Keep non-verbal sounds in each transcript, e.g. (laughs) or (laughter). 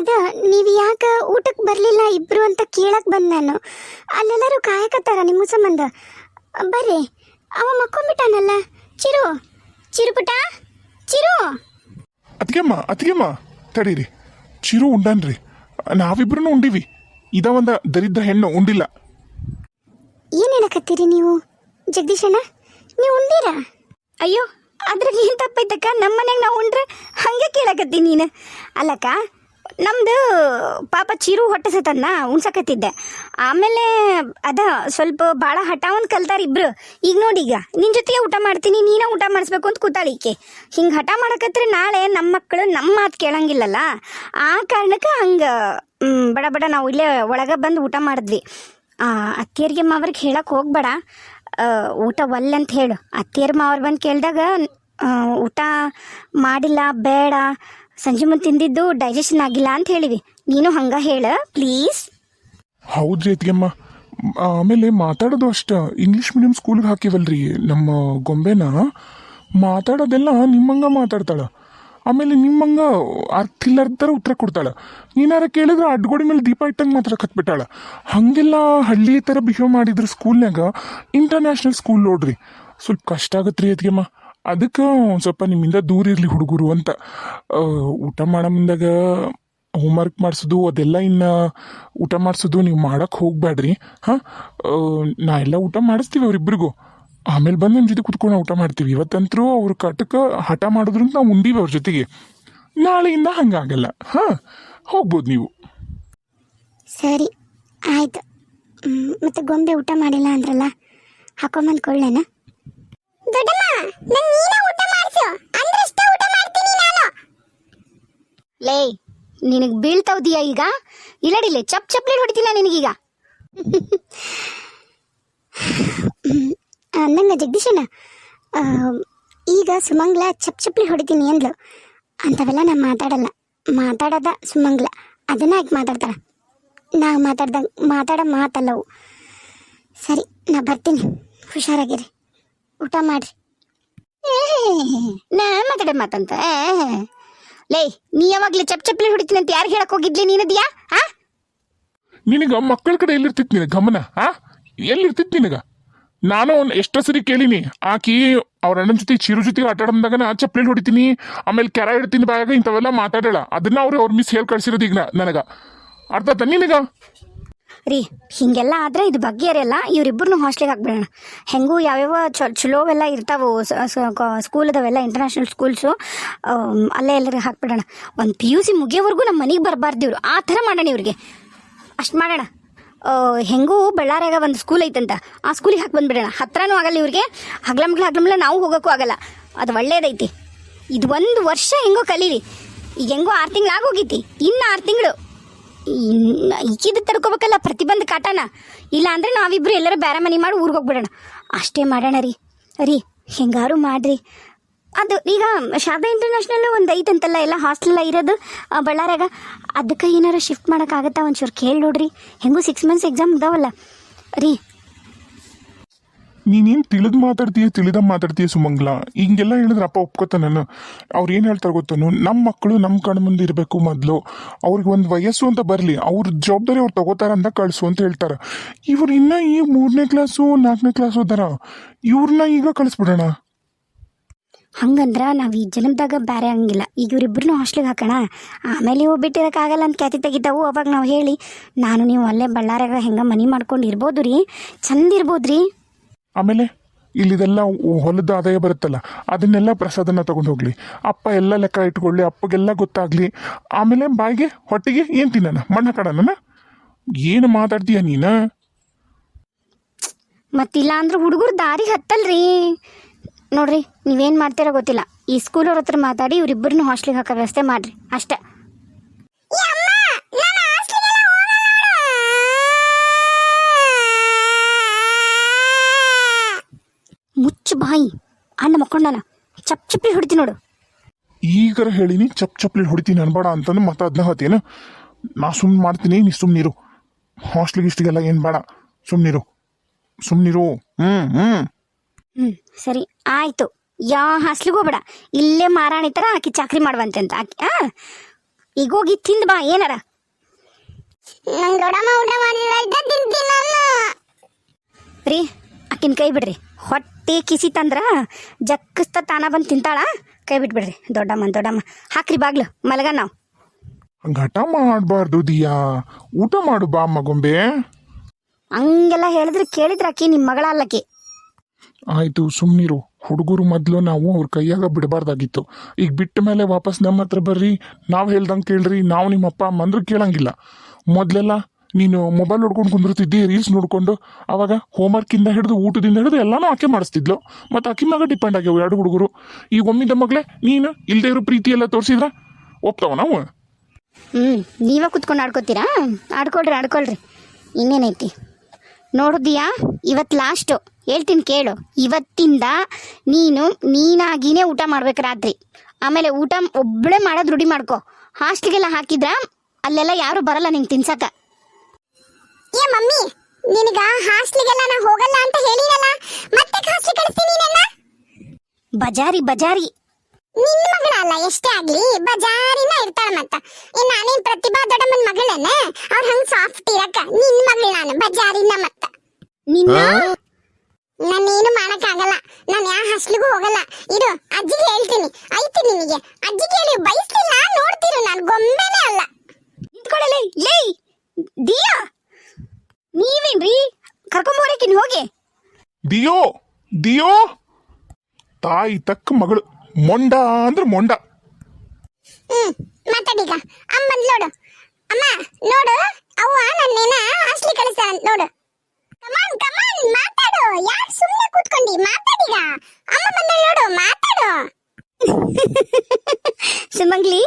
ಅದ ನೀವು ಯಾಕ ಊಟಕ್ಕೆ ಬರಲಿಲ್ಲ ಇಬ್ರು ಅಂತ ಕೇಳಕ್ ಬಂದ್ ನಾನು. ಅಲ್ಲೆಲ್ಲರೂ ಕಾಯಕತ್ತಾರ ನಿಮ್ಮ ಸಂಬಂಧ. ಬರ್ರಿ ಅವ ಮಕ್ಕೊಂಬಿಟ್ಟಾನಲ್ಲ. ಚಿರು ಚಿರುಪುಟ ಚಿರು. ಅತ್ಗೆಮ್ಮ ಅತ್ಗೆಮ್ಮ ತಡೀರಿ. ಚಿರು ಉಂಡನ್ರಿ. ನಾವಿಬ್ರು ಉಂಡಿವಿ. ಇದ ಒಂದ ದರಿದ್ರ ಹೆಣ್ಣು ಉಂಡಿಲ್ಲ. ಏನ್ ಹೇಳಕತ್ತೀರಿ ನೀವು ಜಗದೀಶಣ್ಣ ನೀವು ಉಂಡೀರಾ? ಅಯ್ಯೋ ಅದ್ರಾಗ ಏನು ತಪ್ಪೈತಕ್ಕ ನಮ್ಮ ಮನೆಗೆ ನಾವು ಉಂಡ್ರೆ ಹಂಗೆ ಕೇಳಕತ್ತಿ ನೀನು. ಅಲ್ಲಕ್ಕ ನಮ್ದು ಪಾಪ ಚಿರು ಹೊಟ್ಟೆ ಸತನ್ನ ಉಣ್ಸಕತ್ತಿದ್ದೆ. ಆಮೇಲೆ ಅದ ಸ್ವಲ್ಪ ಭಾಳ ಹಠಾವನ್ ಕಲ್ತಾರ ಇಬ್ರು. ಈಗ ನೋಡಿ ಈಗ ನಿನ್ನ ಜೊತೆಗೆ ಊಟ ಮಾಡ್ತೀನಿ, ನೀನೇ ಊಟ ಮಾಡಿಸ್ಬೇಕು ಅಂತ ಕೂತಾಳಿಕೆ ಹಿಂಗೆ ಹಠ ಮಾಡಕತ್ರೆ ನಾಳೆ ನಮ್ಮ ಮಕ್ಕಳು ನಮ್ಮ ಮಾತು ಕೇಳಂಗಿಲ್ಲಲ್ಲ? ಆ ಕಾರಣಕ್ಕೆ ಹಂಗೆ ಬಡ ಬಡ ನಾವು ಇಲ್ಲೇ ಒಳಗೆ ಬಂದು ಊಟ ಮಾಡಿದ್ವಿ. ಅತ್ತಿಯರಿಗೆ ಮಾವ್ರಿಗೆ ಹೇಳಕ್ ಹೋಗ್ಬೇಡ. ಊಟ ಒಲ್ಲೆ ಅಂತ ಹೇಳು. ಅತ್ತಿಯರ್ ಮಾವ್ರು ಬಂದು ಕೇಳಿದಾಗ ಊಟ ಮಾಡಿಲ್ಲ, ಬೇಡ. ಸಂಜೆ ಮುಂದೆ ತಿಂದಿದ್ದು ಡೈಜೆಷನ್ ಆಗಿಲ್ಲ ಅಂತ ಹೇಳಿವಿ. ನೀನು ಹಂಗ ಹೇಳ ಪ್ಲೀಸ್ ಹೌದ್ರಿ ಅತ್ಗೆಮ್ಮ ಆಮೇಲೆ ಮಾತಾಡೋದು ಅಷ್ಟ ಇಂಗ್ಲಿಷ್ ಮೀಡಿಯಂ ಸ್ಕೂಲ್ಗೆ ಹಾಕಿವಲ್ರಿ ನಮ್ಮ ಗೊಂಬೆನ. ಮಾತಾಡೋದೆಲ್ಲ ನಿಮ್ಮಂಗ ಮಾತಾಡ್ತಾಳ. ಆಮೇಲೆ ನಿಮ್ಮಂಗ ಅರ್ಥ ಇಲ್ಲಾರ್ದರ ಉತ್ತರ ಕೊಡ್ತಾಳ. ನೀನಾರ ಕೇಳಿದ್ರೆ ಅಡ್ಗೋಡಿ ಮೇಲೆ ದೀಪ ಇಟ್ಟಂಗೆ ಮಾತ್ರ ಕತ್ಬಿಟ್ಟಾಳ ಹಾಗೆಲ್ಲ ಹಳ್ಳಿ ಥರ ಬಿಹೇವ್ ಮಾಡಿದ್ರ ಸ್ಕೂಲ್ನಾಗ ಇಂಟರ್ನ್ಯಾಷನಲ್ ಸ್ಕೂಲ್ ನೋಡ್ರಿ. ಸ್ವಲ್ಪ ಕಷ್ಟ ಆಗತ್ರಿ ಅದ್ಗೆಮ್ಮ ಅದಕ್ಕೆ ಸ್ವಲ್ಪ ನಿಮ್ಮಿಂದ ದೂರ ಇರಲಿ ಹುಡುಗರು ಅಂತ. ಊಟ ಮಾಡೋ ಮುಂದಾಗ ಹೋಮ್ವರ್ಕ್ ಮಾಡಿಸೋದು, ಅದೆಲ್ಲ ಇನ್ನು ಊಟ ಮಾಡಿಸೋದು ನೀವು ಮಾಡೋಕ್ಕೆ ಹೋಗಬೇಡ್ರಿ ಹಾಂ ನಾ ಎಲ್ಲ ಊಟ ಮಾಡಿಸ್ತೀವಿ ಅವ್ರಿಬ್ರಿಗೂ. ಆಮೇಲೆ ಬಂದು ನಿಮ್ಮ ಜೊತೆ ಕುತ್ಕೊಂಡು ಊಟ ಮಾಡ್ತೀವಿ. ಇವತ್ತಂತರೂ ಅವ್ರ ಕಟಕ್ಕೆ ಹಠ ಮಾಡಿದ್ರು ನಾವು ಉಂಡೀವಿ ಅವ್ರ ಜೊತೆಗೆ. ನಾಳೆಯಿಂದ ಹಂಗಾಗಲ್ಲ. ಹಾಂ, ಹೋಗ್ಬೋದು ನೀವು. ಸರಿ, ಆಯಿತು. ಮತ್ತು ಮತ್ತೆ ಗೊಂಬೆ ಊಟ ಮಾಡಿಲ್ಲ ಅಂದ್ರಲ್ಲ, ಹಾಕೊಂಬಂದು ಕೊಳ್ಳೇನ ದೊಡ್ಡಮ್ಮ ನಂಗೆ ನೀನೇ ಊಟ ಮಾಡಿಸು. ಅಂದ್ರಷ್ಟೇ ಊಟ ಮಾಡ್ತೀನಿ ನಾನು. ಲೇ ನಿನಗೆ ಬೀಳ್ತಾವ್ದೀಯ ಈಗ? ಇಲ್ಲಡಿಲೆ ಚಪ್ ಚಪ್ಲಿ ಹೊಡಿತೀನ ನಿನಗೀಗ. ಅಂದಂಗ ಜಗದೀಶಣ್ಣ ಈಗ ಸುಮಂಗ್ಲ ಚಪ್ ಚಪ್ಲಿ ಹೊಡಿತೀನಿ ಅಂದ್ಲು. ಅಂಥವೆಲ್ಲ ನಾನು ಮಾತಾಡಲ್ಲ. ಮಾತಾಡೋದ ಸುಮಂಗ್ಲ. ಅದನ್ನ ಯಾಕೆ ಮಾತಾಡ್ತಾಳ? ನಾ ಮಾತಾಡ್ದಂಗೆ ಮಾತಾಡೋ ಮಾತಲ್ಲವು. ಸರಿ ನಾ ಬರ್ತೀನಿ. ಹುಷಾರಾಗಿರಿ. ಊಟ ಮಾಡ್ರಿ. ನಾ ಮಾತಾಡ ಮಾತಂತ? ಲೇ, ನೀ ಯಾವಾಗ್ಲೇ ಚಪ್ ಚಪ್ಲಿ ಹೊಡಿತೀನಿ ಅಂತ ಯಾರು ಹೇಳಕ್ ಹೋಗಿದ್ಲಿ ನೀನದ್ಯಾ? ಆ? ನಿನಗ ಮಕ್ಕಳ ಕಡೆ ಎಲ್ಲಿರ್ತಿತ್ತು ನಿನಗೆ ಗಮನ? ಆ? ಎಲ್ಲಿರ್ತಿತ್ತು ನಿನಗ? ನಾನು ಎಷ್ಟೋ ಸರಿ ಕೇಳಿನಿ. ಆಕಿ ಅವ್ರ ಅಣ್ಣನ ಜೊತೆ ಚಿರು ಜೊತೆ ಆಟ ಆಡಂದಾಗ ನಾ ಚಪ್ಪಲಿ ಹೊಡಿತೀನಿ, ಆಮೇಲೆ ಕೆರ ಇಡ್ತೀನಿ ಬಾಯಾಗ ಇಂಥವೆಲ್ಲ ಮಾತಾಡೋಳ ಅದನ್ನ ಅವ್ರು ಅವ್ರ ಮಿಸ್ ಹೇಳಿ ಕಳ್ಸಿರೋದು ಈಗ ನನಗ. ಅರ್ಥ ನಿನಗ? ರೀ, ಹಿಂಗೆಲ್ಲ ಆದ್ರೆ ಇದು ಬಗ್ಗೆಯರೆಲ್ಲ ಇವರಿಬ್ಬರನ್ನು ಹಾಸ್ಟೆಲ್ಗೆ ಹಾಕ್ಬಿಡೋಣ. ಹೆಂಗೂ ಯಾವ್ಯಾವ ಚೊ ಚಲೋವೆಲ್ಲ ಇರ್ತಾವೆ ಸ್ಕೂಲ್ ಅದಾವೆಲ್ಲ ಇಂಟರ್ನ್ಯಾಷನಲ್ ಸ್ಕೂಲ್ಸು ಅಲ್ಲೇ ಎಲ್ಲರಿಗೆ ಹಾಕ್ಬಿಡೋಣ. ಒಂದು ಪಿ ಯು ಸಿ ಮುಗಿಯೋವರೆಗೂ ನಮ್ಮ ಮನೆಗೆ ಬರಬಾರ್ದು ಇವರು. ಆ ಥರ ಮಾಡೋಣ ಇವ್ರಿಗೆ. ಅಷ್ಟು ಮಾಡೋಣ. ಹೆಂಗೂ ಬಳ್ಳಾರ್ಯಾಗ ಒಂದು ಸ್ಕೂಲ್ ಐತಂತ, ಆ ಸ್ಕೂಲಿಗೆ ಹಾಕಿ ಬಂದುಬಿಡೋಣ. ಹತ್ರನೂ ಆಗಲ್ಲ ಇವ್ರಿಗೆ. ಹಗ್ಲಮ್ಗಳ ಹಗ್ಲಮ್ಲ ನಾವು ಹೋಗೋಕ್ಕೂ ಆಗಲ್ಲ. ಅದು ಒಳ್ಳೇದೈತಿ. ಇದು ಒಂದು ವರ್ಷ ಹೆಂಗೋ ಕಲೀರಿ ಈಗ ಹೆಂಗೋ ಆರು ತಿಂಗಳು ಆಗೋಗೈತಿ. ಇನ್ನು ಆರು ತಿಂಗಳು. ಈಗಿದ್ದು ತಡ್ಕೋಬೇಕಲ್ಲ ಪ್ರತಿಬಂಧ ಕಾಟನ. ಇಲ್ಲ ಅಂದ್ರೆ ನಾವಿಬ್ರು ಎಲ್ಲರೂ ಬೇರೆ ಮನೆ ಮಾಡಿ ಊರಿಗೆ ಹೋಗ್ಬಿಡೋಣ. ಅಷ್ಟೇ ಮಾಡೋಣ ರೀ. ರೀ, ಹೆಂಗಾರು ಮಾಡ್ರಿ. ಅದು ಈಗ ಶಾರದಾ ಇಂಟರ್ನ್ಯಾಷನಲ್ ಒಂದು ಐತಂತಲ್ಲ ಎಲ್ಲ ಹಾಸ್ಟೆಲ್ಲ ಇರೋದು ಬಳ್ಳಾರ್ಯಾಗ ಅದಕ್ಕೆ ಏನಾರು ಶಿಫ್ಟ್ ಮಾಡೋಕ್ಕಾಗತ್ತಾ ಒಂಚೂರು ಕೇಳಿ ನೋಡ್ರಿ. ಹೆಂಗೂ ಸಿಕ್ಸ್ ಮಂತ್ಸ್ ಎಕ್ಸಾಮ್ ಇದಾವಲ್ಲ ರೀ ನೀನೇನು ತಿಳಿದು ಮಾತಾಡ್ತೀಯ, ತಿಳಿದ ಮಾತಾಡ್ತೀಯ ಸುಮಂಗ್ಲ? ಹಿಂಗೆಲ್ಲ ಹೇಳಿದ್ರೆ ಅಪ್ಪ ಒಪ್ಕೋತ ನಾನು. ಅವ್ರು ಏನು ಹೇಳ್ತಾರೆ ಗೊತ್ತನು ನಮ್ಮ ಮಕ್ಕಳು ನಮ್ಮ ಕಣ್ಣು ಮುಂದೆ ಇರಬೇಕು ಮೊದಲು. ಅವ್ರಿಗೆ ಒಂದು ವಯಸ್ಸು ಅಂತ ಬರಲಿ. ಅವ್ರ ಜವಾಬ್ದಾರಿ ಅವ್ರು ತಗೋತಾರ ಅಂತ ಕಳಿಸು ಅಂತ ಹೇಳ್ತಾರೆ. ಇವ್ರು ಇನ್ನ ಈ ಮೂರನೇ ಕ್ಲಾಸು, ನಾಲ್ಕನೇ ಕ್ಲಾಸ್ ಓದಾರ ಇವ್ರನ್ನ ಈಗ ಕಳಿಸ್ಬಿಡೋಣ. ಹಂಗಂದ್ರ ನಾವು ಈ ಜನ್ಮದಾಗ ಬೇರೆ ಹಂಗಿಲ್ಲ. ಈಗ ಇವರಿಬ್ಬರನ್ನೂ ಹಾಸ್ಟ್ಲಿಗೆ ಹಾಕೋಣ. ಆಮೇಲೆ ಇವು ಬಿಟ್ಟಿರೋಕ್ಕಾಗಲ್ಲ ಅಂತ ಕ್ಯಾತಿ ತೆಗಿತಾವು. ಅವಾಗ ನಾವು ಹೇಳಿ, ನಾನು ನೀವು ಅಲ್ಲೇ ಬಳ್ಳಾರ್ಯಾಗ ಹೆಂಗೆ ಮನೆ ಮಾಡ್ಕೊಂಡು ಇರ್ಬೋದು ರೀ ಚಂದ ರೀ ಆಮೇಲೆ ಇಲ್ಲಿದೆಲ್ಲ ಹೊಲದ ಆದಾಯ ಬರುತ್ತಲ್ಲ, ಅದನ್ನೆಲ್ಲ ಪ್ರಸಾದನ ತಗೊಂಡು ಹೋಗ್ಲಿ. ಅಪ್ಪ ಎಲ್ಲ ಲೆಕ್ಕ ಇಟ್ಕೊಳ್ಳಿ, ಅಪ್ಪಗೆಲ್ಲ ಗೊತ್ತಾಗ್ಲಿ. ಆಮೇಲೆ ಬಾಯಿಗೆ, ಹೊಟ್ಟೆಗೆ ಏನು ತಿನ್ನೋಣ? ಮಣ್ಣ ಕಡನ ಏನು ಮಾತಾಡ್ತೀಯ ನೀನ? ಮತ್ತಿಲ್ಲ ಅಂದ್ರೆ ಹುಡುಗರು ದಾರಿ ಹತ್ತಲ್ರಿ. ನೋಡ್ರಿ, ನೀವೇನು ಮಾಡ್ತೀರೋ ಗೊತ್ತಿಲ್ಲ. ಈ ಸ್ಕೂಲ್ ಅವ್ರ ಹತ್ರ ಮಾತಾಡಿ ಇವ್ರಿಬ್ಬರನ್ನು ಹಾಸ್ಟ್ಲಿಗೆ ಹಾಕೋ ವ್ಯವಸ್ಥೆ ಮಾಡ್ರಿ. ಅಷ್ಟೇ. ಬಾಯಿ ಅಣ್ಣ ಮಕ್ಕೊಂಡನ ಚಪ್ ಚಪ್ಲಿ ಹೊಡಿತೀನಿ ನೋಡು. ಈಗರ ಹೇಳಿನಿ ಚಪ್ ಚಪ್ಲಿ ಹೊಡಿತೀನಿ ಅನ್ಬೇಡ ಅಂತಂದು ಮತ್ತೆ ಅದನ್ನ ಹತ್ತೇನು ನಾ ಸುಮ್ಮನೆ ಮಾಡ್ತೀನಿ ನೀ ಸುಮ್ಮನಿರು ಹಾಸ್ಟ್ಲಿಗೆ ಇಷ್ಟಿಗೆಲ್ಲ ಏನು ಬೇಡ. ಸುಮ್ಮನಿರು ಸುಮ್ಮನಿರು ಹ್ಞೂ ಹ್ಞೂ ಹ್ಞೂ ಸರಿ ಆಯಿತು. ಯಾ ಹಾಸ್ಲಿಗೆ ಹೋಗ್ಬೇಡ. ಇಲ್ಲೇ ಮಾರಾಣಿ ಥರ ಆಕಿ ಚಾಕ್ರಿ ಮಾಡುವಂತೆ ಅಂತ. ಆಕಿ ಆ? ಈಗ ಹೋಗಿ ತಿಂದು ಬಾ ಏನಾರ? ರೀ ಆಕಿನ ಕೈ ಬಿಡ್ರಿ. ಹೊಟ್ಟೆ ಕಿಸಿ ತಂದ್ರ ಜಕ್ಕಸ್ತ ತಾನ ಬಂದು ತಿಂತಾಳ ಕೈ ಬಿಟ್ಬಿಡ್ರಿ. ದೊಡ್ಡಮ್ಮ ದೊಡ್ಡಮ್ಮ. ಹಾಕ್ರಿ ಬಾಗ್ಲು ಮಲಗ ನಾವು. ಹಂಗಾಟ ಮಾಡಬಾರ್ದು ದಿಯಾ. ಊಟ ಮಾಡು ಬಾ ಅಮ್ಮ ಗೊಂಬೆ ಹಂಗೆಲ್ಲ ಹೇಳಿದ್ರೆ ಕೇಳಿದ್ರ ಆಕಿ ನಿಮ್ಮ ಮಗಳ ಅಲ್ಲಕಿ ಆಯ್ತು ಸುಮ್ಮನಿರು ಹುಡುಗರು ಮೊದ್ಲು ನಾವು ಅವ್ರ ಕೈಯಾಗ ಬಿಡಬಾರ್ದಾಗಿತ್ತು. ಈಗ ಬಿಟ್ಟ ಮೇಲೆ ವಾಪಸ್ ನಮ್ಮ ಹತ್ರ ಬರ್ರಿ. ನಾವು ಹೇಳ್ದಂಗೆ ಕೇಳ್ರಿ. ನಾವು ನಿಮ್ಮ ಅಪ್ಪ ಅಮ್ಮ ಅಂದ್ರೆ ಕೇಳಂಗಿಲ್ಲ. ಮೊದ್ಲೆಲ್ಲ ನೀನು ಮೊಬೈಲ್ ನೋಡ್ಕೊಂಡು ಕುಂದಿರ್ತಿದ್ದಿ ರೀಲ್ಸ್ ನೋಡ್ಕೊಂಡು, ಅವಾಗ ಹೋಮ್ವರ್ಕಿಂದ ಹಿಡಿದು, ಊಟದಿಂದ ಹಿಡಿದು ಎಲ್ಲನೂ ಆಕೆ ಮಾಡಿಸ್ತಿದ್ಲು. ಮತ್ತು ಆಕಿ ಮಗ ಡಿಪೆಂಡ್ ಆಗ್ಯಾವ, ಎರಡು ಹುಡುಗರು. ಈಗ ಒಮ್ಮಿದ ಮಗಳೇ, ನೀನು ಇಲ್ಲದೆ ಇರೋ ಪ್ರೀತಿ ಎಲ್ಲ ತೋರಿಸಿದ್ರ, ಒಪ್ತಾವ ನಾವು? ಹ್ಞೂ ನೀವೇ ಕುತ್ಕೊಂಡು ಆಡ್ಕೋತೀರಾ? ಆಡ್ಕೊಳ್ರಿ ಆಡ್ಕೊಳ್ರಿ. ಇನ್ನೇನೈತಿ? ನೋಡಿದ್ಯಾ? ಇವತ್ತು ಲಾಸ್ಟು ಹೇಳ್ತೀನಿ ಕೇಳು. ಇವತ್ತಿಂದ ನೀನು ನೀನಾಗಿನೇ ಊಟ ಮಾಡ್ಬೇಕು ರಾತ್ರಿ. ಆಮೇಲೆ ಊಟ ಒಬ್ಬಳೇ ಮಾಡೋದು ರೂಢಿ ಮಾಡ್ಕೊ. ಹಾಸ್ಟ್ಲಿಗೆಲ್ಲ ಹಾಕಿದ್ರ, ಅಲ್ಲೆಲ್ಲ ಯಾರು ಬರಲ್ಲ ನಿಂಗೆ ತಿನ್ಸಕ. ಏ ಮಮ್ಮಿ ನಿನಗ ಹಾಸ್ಟ್ಲಿಗೆಲ್ಲ ನಾ ಹೋಗಲ್ಲ ಅಂತ ಹೇಳಿನಲ್ಲ ಮತ್ತೆ ಹಾಸ್ಟ್ಲಿ ಕಳಿಸ್ತೀನಿ ನನ್ನ? ಬಜಾರಿ ಬಜಾರಿ. ನಿನ್ನ ಮಗಳ ಅಲ್ಲ ಎಷ್ಟೇ ಆಗ್ಲಿ ಬಜಾರಿನ ಇರ್ತಾಳ ಮತ್ತ. ಏ ನಾನೇನ್ ಪ್ರತಿಭಾ ದೊಡ್ಡಮ್ಮನ್ ಮಗಳೇನೆ? ಅವ್ರ ಹಂಗ್ ಸಾಫ್ಟ್ ಇರಕ ನಿನ್ ಮಗಳು ನಾನು ಬಜಾರಿನ ಮತ್ತ. ನಿನ್ನ? ನಾನೇನು ಮಾಡಕ್ ಆಗಲ್ಲ ನಾನು ಯಾವ ಹಾಸ್ಟ್ಲಿಗೂ ಹೋಗಲ್ಲ. ಇದು ಅಜ್ಜಿಗೆ ಹೇಳ್ತೀನಿ. ಐತಿ ನಿನಗೆ. ಅಜ್ಜಿಗೆ ಹೇಳಿ ಬಯಸ್ಲಿಲ್ಲ ನೋಡ್ತಿರು ನಾನು ಗೊಂಬೆನೇ ಅಲ್ಲ ನಿಂತ್ಕೊಳ್ಳಲೇ ಲೇ ದಿಯಾ ನೀವೇನ್ರಿ ಕರ್ಕೊಂಬೋರಕಿನ್ ಹೋಗಿ ದಿಯೋ ದಿಯೋ. ತಾಯಿ ತಕ್ಕ ಮಗಳು. ಮೊಂಡ ಅಂದ್ರೆ ಮೊಂಡ. ಹ್ಮ್ ಮಾತಾಡೀಗ. ಅಮ್ಮ ಬಂದ್ ನೋಡು. ಅಮ್ಮ ನೋಡು. ಅವ್ವ ನನ್ನೇನ ಹಾಸ್ಲಿ ಕಳಿಸ್ತಾಳ ನೋಡು. ಕಮಾನ್ ಕಮಾನ್ ಮಾತಾಡು. ಯಾಕೆ ಸುಮ್ಮನೆ ಕೂತ್ಕೊಂಡಿ? ಮಾತಾಡೀಗ. ಅಮ್ಮ ಬಂದ ನೋಡು ಮಾತಾಡು. (laughs) ಸುಮಂಗ್ಲಿ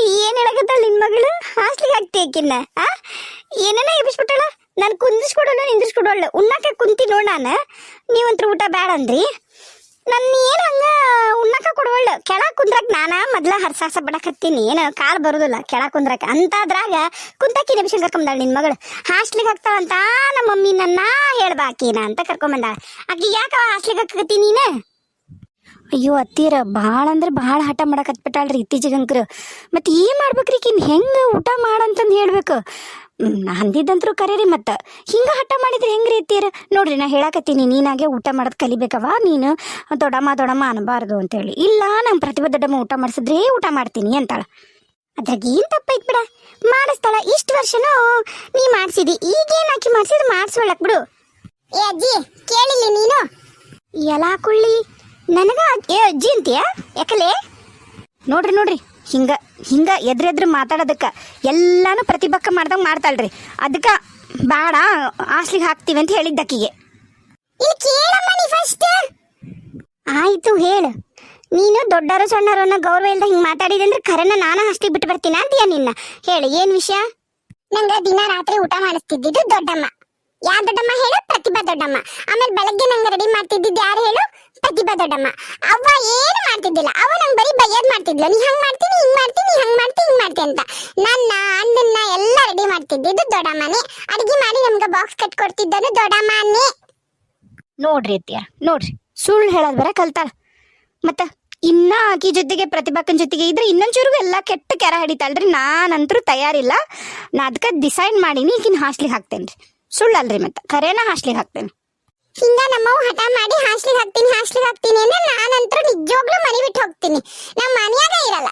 ಏನ್ ಹೇಳಕತ್ತಾಳ ನಿನ್ ಮಗಳು? ಹಾಸ್ಲಿಗೆ ಹಾಕ್ತಿ ಆಕಿನ್ನ ಆ? ಏನೇನ ಎಬ್ಬಿಸ್ಬಿಟ್ಟಾಳ? ನಾನು ಕುಂದಿಸ್ಕೊಡೋಣ ನಿಂದಿಸ್ಕೊಡೋಳು ಉಣ್ಣಕ್ಕೆ ಕುಂತಿ ನೋಡ್ ನಾನು. ನೀವಂತ್ರ ಊಟ ಬೇಡ ಅಂದ್ರಿ. ನನ್ನ ಏನ್ ಹಂಗ ಉಣ್ಣಾಕ ಕೊಡವಳ್ಳು. ಕೆಳ ಕುಂದ್ರಕ್ ನಾನ ಮೊದ್ಲ ಹರ್ಸಾಸ ಬಿಡಕತ್ತೀನಿ. ಏನು ಕಾಲ್ ಬರುದಿಲ್ಲ ಕೆಳಗೆ ಕುಂದ್ರಕ. ಅಂತಾದ್ರಾಗ ಕುಂತಾಕಿ ನಿಮಿಷ ಕರ್ಕೊಂಬಂದಾಳ ನಿನ್ ಮಗಳು. ಹಾಸ್ಟ್ಲಿಗೆ ಹಾಕ್ತಾಳಂತ ನಮ್ಮ ಮಮ್ಮಿ ನನ್ನ ಹೇಳ್ಬಾಕಿನ ಅಂತ ಕರ್ಕೊಂಬಂದಾಳ. ಆಕಿ ಯಾಕ ಹಾಸ್ಟ್ಲಿಗೆ ಹಾಕಕತ್ತಿ ನೀನು? ಅಯ್ಯೋ ಅತ್ತೀರ ಭಾಳ ಅಂದ್ರೆ ಭಾಳ ಹಠ ಮಾಡಕತ್ಬಿಟ್ಟಾಳ್ರಿ ಹತ್ಬಿಟ್ಟಾಳ್ರಿ ಇತ್ತೀಚೆಗಂಕ್ರ. ಮತ್ತೆ ಏನ್ ಮಾಡ್ಬೇಕ್ರಿ ಕಿನ್ ಹೆಂಗ ಊಟ ಮಾಡಂತಂದು ಹೇಳ್ಬೇಕು. ಅಂದಿದ್ದಂತ್ರು ಕರೀರಿ ಮತ್ತೆ. ಹಿಂಗ ಹಠ ಮಾಡಿದ್ರೆ ಹೆಂಗ್ರಿ ರೀತಿಯರ ನೋಡ್ರಿ, ನಾ ಹೇಳಕತ್ತೀನಿ, ನೀನಾಗೆ ಊಟ ಮಾಡೋದು ಕಲಿಬೇಕವ ನೀನು. ದೊಡಮ್ಮ ದೊಡಮ್ಮ ಅನ್ಬಾರ್ದು ಅಂತೇಳಿ. ಇಲ್ಲ ನಮ್ಮ ಪ್ರತಿಭಾ ದೊಡ್ಡಮ್ಮ ಊಟ ಮಾಡಿಸಿದ್ರೆ ಊಟ ಮಾಡ್ತೀನಿ ಅಂತಾಳ. ಅದ್ರಾಗ ಏನ್ ತಪ್ಪೈತ್ ಬಿಡ. ಮಾಡಿಸ್ತಾಳ ಇಷ್ಟು ವರ್ಷನೂ. ನೀ ಮಾಡಿಸಿದಿ, ಈಗೇನ್ ಆಕಿ ಮಾಡಿಸಿದ್ರೆ ಮಾಡಿಸ್ಕೊಳಕ್ ಬಿಡು. ಏ ಅಜ್ಜಿ, ಕೇಳಿಲ್ಲ ನೀನು? ಎಲ್ಲ ಕುಳ್ಳಿ. ನನಗ, ಏ ಅಜ್ಜಿ ಅಂತೀಯ? ಯಾಕಲೇ? ನೋಡ್ರಿ ನೋಡ್ರಿ. ಹಿಂಗ ಹಿಂಗ ಎದ್ರೆದ್ರ ಮಾತಾಡೋದಕ್ಕೆ ಎಲ್ಲಾನು ಪ್ರತಿಭಕ್ಕ ಮಾಡ್ದಂಗ ಮಾಡ್ತಾಳ್ರಿ. ಅದಕ್ಕ ಬೇಡ ಹಾಸ್ಲಿಗೆ ಹಾಕ್ತೀವಿ ಅಂತ ಹೇಳಿದ್ದಕ್ಕಿಗೆ. ಆಯ್ತು ಹೇಳು. ನೀನು ದೊಡ್ಡರು ಸಣ್ಣರು ಅನ್ನೋ ಗೌರವ ಇಲ್ದ ಹಿಂಗ್ ಮಾತಾಡಿದೆ ಅಂದ್ರೆ ಖರೇನ ನಾನು ಹಾಸ್ಲಿಗೆ ಬಿಟ್ಟು ಬರ್ತೀನ ಅಂತೀಯ ನಿನ್ನ? ಹೇಳು ಏನು ವಿಷಯ? ನಂಗ ದಿನ ರಾತ್ರಿ ಊಟ ಮಾಡಿಸ್ತಿದ್ದಿದ್ದು ದೊಡ್ಡಮ್ಮ. ಯಾ ದೊಡ್ಡಮ್ಮ ಹೇಳು? ಪ್ರತಿಭಾ ದೊಡ್ಡಮ್ಮ. ಆಮೇಲೆ ಬೆಳಗ್ಗೆ ನಂಗೆ ರೆಡಿ ಮಾಡ್ತಿದ್ದಿದ್ದು ಯಾರು ಹೇಳು? ಪ್ರತಿಭಾ ದೊಡ್ಡಮ್ಮ. ಅವ್ವ ಏನು ಮಾಡ್ತಿದ್ದಿಲ್ಲ. ಅವ ನಂಗೆ ಬರೀ ಬೈಯದ್ ಮಾಡ್ತಿದ್ಲು. ನೀ ಹಂಗ್ ಮಾಡ್ತೀನಿ, ಹಿಂಗ್ ಮಾಡ್ತೀನಿ ಹಂಗ್ ಮಾಡ್ತೀನಿ, ಹಿಂಗ್ ಮಾಡ್ತೀನಿ ಅಂತ. ನನ್ನ ಅಣ್ಣನ್ನ ಎಲ್ಲ ರೆಡಿ ಮಾಡ್ತಿದ್ದಿದ್ದು ದೊಡ್ಡಮ್ಮನೇ. ಅಡಿಗೆ ಮಾಡಿ ನಮ್ಗೆ ಬಾಕ್ಸ್ ಕಟ್ ಕೊಡ್ತಿದ್ದನು ದೊಡ್ಡಮ್ಮನೇ. ನೋಡ್ರಿ ಅತ್ತಿಯ, ನೋಡ್ರಿ. ಸುಳ್ಳು ಹೇಳೋದ್ ಬರ ಕಲ್ತಾಳ. ಮತ್ತ ಇನ್ನ ಆಕಿ ಜೊತೆಗೆ ಪ್ರತಿಭಾಕನ್ ಜೊತೆಗೆ ಇದ್ರೆ ಇನ್ನೊಂಚೂರು ಎಲ್ಲ ಕೆಟ್ಟ ಕೆರ ಹಿಡಿತಾಳ್ರಿ. ನಾನಂತರೂ ತಯಾರಿಲ್ಲ. ನಾ ಅದಕ್ಕೆ ಡಿಸೈಡ್ ಮಾಡೀನಿ ಈಗಿನ ಹಾಸ್ಲಿಗೆ ಹಾಕ್ತೇನ್ರಿ. ಸುಳ್ಳಲ್ರಿ ಮತ್ತೆ. ಖರೇನ ಹಾಸ್ಲಿಗೆ ಹಾಕ್ತೇನೆ. ಹಿಂಗ ನಮ್ಮವ್ ಹಠ ಮಾಡಿ ಹಾಸ್ಲಿಗೆ ಹಾಕ್ತೀನಿ ಹಾಸ್ಲಿಗೆ ಹಾಕ್ತೀನಿ ಅಂದ್ರೆ ನಾನಂತರೂ ನಿಜವಾಗ್ಲೂ ಮನೆ ಬಿಟ್ಟು ಹೋಗ್ತೀನಿ. ನಮ್ಮ ಮನ್ಯಾಗ ಇರಲ್ಲ.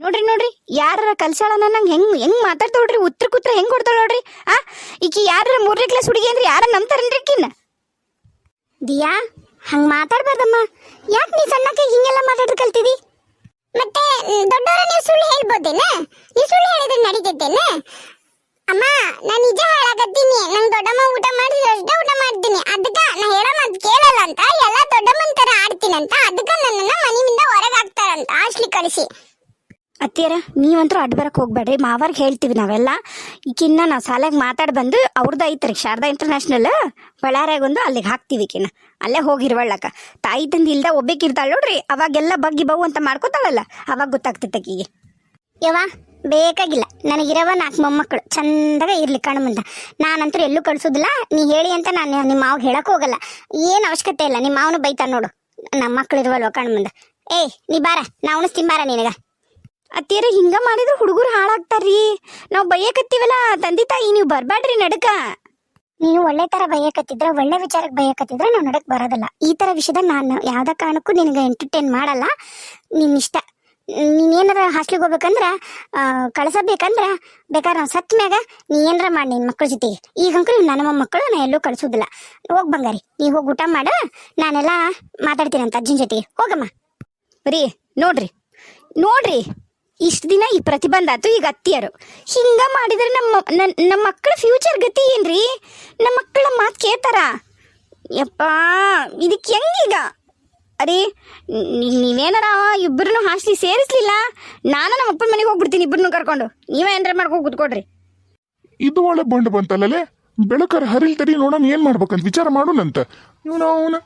ನೋಡ್ರಿ ನೋಡ್ರಿ. ಯಾರ ಕಲ್ಸಾಳ ನಂಗೆ ಹೆಂಗ್ ಹೆಂಗ್ ಮಾತಾಡ್ತಾ ನೋಡ್ರಿ ಉತ್ತರ ಕುತ್ರ ಹೆಂಗ್ ಕೊಡ್ತಾಳ ನೋಡ್ರಿ ಆ? ಈಕಿ ಯಾರ ಮೂರನೇ ಕ್ಲಾಸ್ ಹುಡುಗಿ ಅಂದ್ರೆ ಯಾರ ನಂಬ್ತಾರನ್ರಿ ಕಿನ್ನ ದಿಯಾ ಹಂಗ್ ಮಾತಾಡ್ಬಾರ್ದಮ್ಮ. ಯಾಕೆ ನೀ ಸಣ್ಣಕ್ಕೆ ಹಿಂಗೆಲ್ಲ ಮಾತಾಡೋದು ಕಲ್ತಿದಿ? ಮತ್ತೆ ದೊಡ್ಡವರ ನೀವು ಸುಳ್ಳು ಹೇಳ್ಬೋದೇನ? ನೀವು ಸುಳ್ಳು ಹೇಳಿದ್ರೆ ನಡೀತೈತೇನ? ಅಮ್ಮ ನಾನು ನಿಜ ಹೇಳಕತ್ತೀನಿ. ನಂಗೆ ದೊಡ್ಡಮ್ಮ ಊಟ ಮಾಡಿದ್ರೆ ಅಷ್ಟೇ ಊಟ ಮಾಡ್ತೀನಿ. ಅದಕ್ಕ ನಾ ಹೇಳೋ ಮಾತು ಕೇಳಲ್ಲ ಅಂತ ಎಲ್ಲ ದೊಡ್ಡಮ್ಮನ ತರ ಆಡ್ತೀನಂತ ಅದಕ್ಕ ನನ್ನನ್ನ ಮನೆಯಿಂದ ಹೊರಗೆ ಹಾಕ್ತಾರಂತ. ಹಾಸ್ಲಿ ಕಳಿಸಿ. ಅತ್ತಿಯರ, ನೀವಂತರೂ ಅಡ್ಡ ಬರಕ್ ಹೋಗ್ಬೇಡ್ರಿ. ಮಾವಾರ್ಗೆ ಹೇಳ್ತೀವಿ ನಾವೆಲ್ಲ. ಈಕಿನ್ನ ನಾವು ಸಾಲಾಗ ಮಾತಾಡಿ ಬಂದು ಅವ್ರದ್ದು ಐತ್ರಿ ಶಾರದಾ ಇಂಟರ್ನ್ಯಾಷನಲ್ ಬಳ್ಳಾರ್ಯಾಗ ಒಂದು ಅಲ್ಲಿಗೆ ಹಾಕ್ತೀವಿ ಈಕಿನ ಅಲ್ಲೇ ಹೋಗಿರ್ವಳ್ಳಕ್ಕ. ತಾಯಿ ತಂದೆ ಇಲ್ದ ಒಬ್ಬೇಕಿರ್ತಾಳ ನೋಡ್ರಿ, ಅವಾಗೆಲ್ಲ ಬಗ್ಗಿ ಬೌ ಅಂತ ಮಾಡ್ಕೋತಾಳಲ್ಲ. ಅವಾಗ ಗೊತ್ತಾಗ್ತೈತೆ ಆಕಿಗೆ. ಯವ್ವ ಬೇಕಾಗಿಲ್ಲ. ನನಗಿರವ ನಾಲ್ಕು ಮೊಮ್ಮಕ್ಕಳು. ಚಂದಾಗ ಇರ್ಲಿ ಕಣ್ಣು ಮುಂದೆ. ನಾನಂತೂ ಎಲ್ಲೂ ಕಳ್ಸೋದಿಲ್ಲ. ನೀ ಹೇಳಿ ಅಂತ ನಾನು ನಿಮ್ಮ ಮಾವ್ ಹೇಳಕ್ ಹೋಗಲ್ಲ. ಏನು ಅವಶ್ಯಕತೆ ಇಲ್ಲ. ನಿಮ್ಮ ಮಾವನು ಬೈತಾನೆ ನೋಡು. ನಮ್ಮ ಮಕ್ಕಳು ಇರುವಲ್ವ ಕಣ್ಣು ಮುಂದೆ. ಏಯ್ ನೀ ಬಾರ. ನಾ ಉಣಿಸ್ತೀನಿ ಬಾರ ನಿನಗ. ಅತ್ತಿಯರ ಹಿಂಗ ಮಾಡಿದ್ರೆ ಹುಡುಗರು ಹಾಳಾಗ್ತಾರ್ರಿ. ನಾವು ಬೈಯಕತ್ತೀವಲ್ಲ ತಂದೆ ತಾಯಿ ನೀವು ಬರಬೇಡ್ರಿ ನಡಕ. ನೀನು ಒಳ್ಳೆ ತರ ಬೈಯಕತ್ತಿದ್ರ ಒಳ್ಳೆ ವಿಚಾರಕ್ಕೆ ಬೈಯಕತ್ತಿದ್ರ ನಾವು ನಡಕ್ ಬರೋದಲ್ಲ. ಈ ತರ ವಿಷಯದ ನಾನು ಯಾವ್ದ ಕಾರಣಕ್ಕೂ ನಿನಗೆ ಎಂಟರ್ಟೈನ್ ಮಾಡಲ್ಲ. ನಿನ್ ಇಷ್ಟ ನೀನ್ ಏನಾರ ಹಾಸ್ಟ್ಲಿಗೆ ಹೋಗ್ಬೇಕಂದ್ರ ಕಳ್ಸಬೇಕಂದ್ರ, ಬೇಕಾದ್ರೆ ನಾವು ಸತ್ ಮ್ಯಾಗ ನೀ ಏನಾರ ಮಾಡಿ ನಿನ್ನ ಮಕ್ಕಳ ಜೊತೆಗೆ. ಈಗ ಅಂಕಲ್ ನನ್ನ ಮಕ್ಕಳು, ನಾ ಎಲ್ಲೂ ಕಳ್ಸೋದಿಲ್ಲ. ಹೋಗ್ ಬಂಗಾರಿ, ನೀ ಹೋಗಿ ಊಟ ಮಾಡು, ನಾನೆಲ್ಲ ಮಾತಾಡ್ತೀನಿ ಅಂತ ಅಜ್ಜನ ಜೊತೆಗೆ. ಹೋಗಮ್ಮ. ರೀ ನೋಡ್ರಿ ನೋಡ್ರಿ, ಇಷ್ಟು ದಿನ ಈ ಪ್ರತಿಬಂಧ ಆಯ್ತು ಈಗ ಅತ್ತಿಯರು. ಹಿಂಗ ಮಾಡಿದ್ರೆ ನಮ್ಮ ನಮ್ಮ ಮಕ್ಕಳ ಫ್ಯೂಚರ್ ಗತಿ ಏನ್ರಿ? ನಮ್ಮ ಮಕ್ಕಳ ಮಾತು ಕೇಳ್ತಾರ? ಯಪ್ಪ ಇದಕ್ಕೆ ಹೆಂಗೀಗ ಅರೆ ನೀವೇನಾರ ಇಬ್ಬರನ್ನು ಹಾಸ್ಲಿ ಸೇರಿಸ್ಲಿಲ್ಲ? ನಾನು ನಮ್ಮ ಅಪ್ಪನ ಮನೆಗೆ ಹೋಗ್ಬಿಡ್ತೀನಿ ಇಬ್ಬರನ್ನು ಕರ್ಕೊಂಡು. ನೀವೇ ಏನಾರ ಮಾಡ್ಕೊಂಡು ಕೂತ್ಕೊಡ್ರಿ. ಇದು ಒಳ್ಳೆ ಬಂಡ್ ಬಂತಲ್ಲೇ ಬೆಳಕರ ಹರಿಲ್ತರಿ ನೋಡೋಣ ಏನ್ ಮಾಡ್ಬೇಕಂತ ವಿಚಾರ ಮಾಡೋಣಂತ. ಇವನು ಅವನ